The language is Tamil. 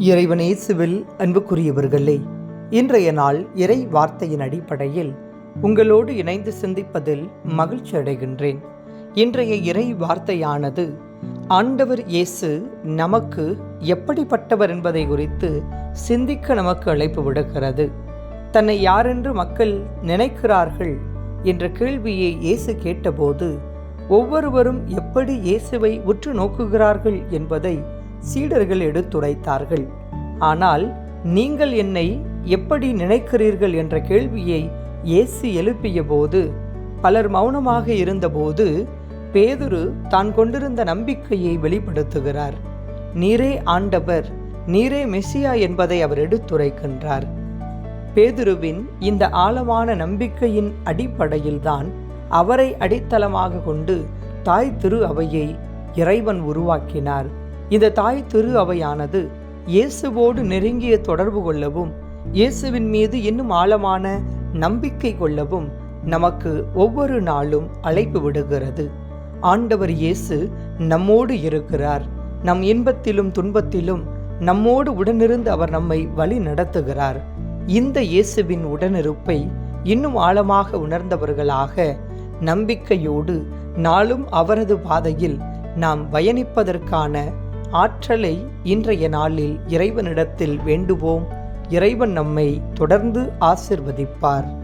இறைவனேசுவில் அன்புக்குரியவர்களே இன்றைய நாள் இறை வார்த்தையின் அடிப்படையில் உங்களோடு இணைந்து சிந்திப்பதில் மகிழ்ச்சி அடைகின்றேன். இன்றைய இறை வார்த்தையானது ஆண்டவர் இயேசு நமக்கு எப்படிப்பட்டவர் என்பதை குறித்து சிந்திக்க நமக்கு அழைப்பு விடுகிறது தன்னை யாரென்று மக்கள் நினைக்கிறார்கள் என்ற கேள்வியை இயேசு கேட்டபோது ஒவ்வொருவரும் எப்படி இயேசுவை உற்று நோக்குகிறார்கள் என்பதை சீடர்கள் எடுத்துரைத்தார்கள். ஆனால் நீங்கள் என்னை எப்படி நினைக்கிறீர்கள் என்ற கேள்வியை இயேசு எழுப்பிய போது பலர் மௌனமாக இருந்தபோது பேதுரு தான் கொண்டிருந்த நம்பிக்கையை வெளிப்படுத்துகிறார். நீரே ஆண்டவர் நீரே மெஸ்ஸியா என்பதை அவர் எடுத்துரைக்கின்றார். பேதுருவின் இந்த ஆழமான நம்பிக்கையின் அடிப்படையில்தான் அவரை அடித்தளமாக கொண்டு தாய் திரு அவையை இறைவன் உருவாக்கினார். இந்த தாய் திரு அவையானது இயேசுவோடு நெருங்கிய தொடர்பு கொள்ளவும் இயேசுவின் மீது இன்னும் ஆழமான நம்பிக்கை கொள்ளவும் நமக்கு ஒவ்வொரு நாளும் அழைப்பு விடுகிறது. ஆண்டவர் இயேசு நம்மோடு இருக்கிறார். நம் இன்பத்திலும் துன்பத்திலும் நம்மோடு உடனிருந்து அவர் நம்மை வழி நடத்துகிறார். இந்த இயேசுவின் உடனிருப்பை இன்னும் ஆழமாக உணர்ந்தவர்களாக நம்பிக்கையோடு நாளும் அவரது பாதையில் நாம் பயணிப்பதற்கான ஆற்றலை இன்றைய நாளில் இறைவனிடத்தில் வேண்டுவோம். இறைவன் நம்மை தொடர்ந்து ஆசிர்வதிப்பார்.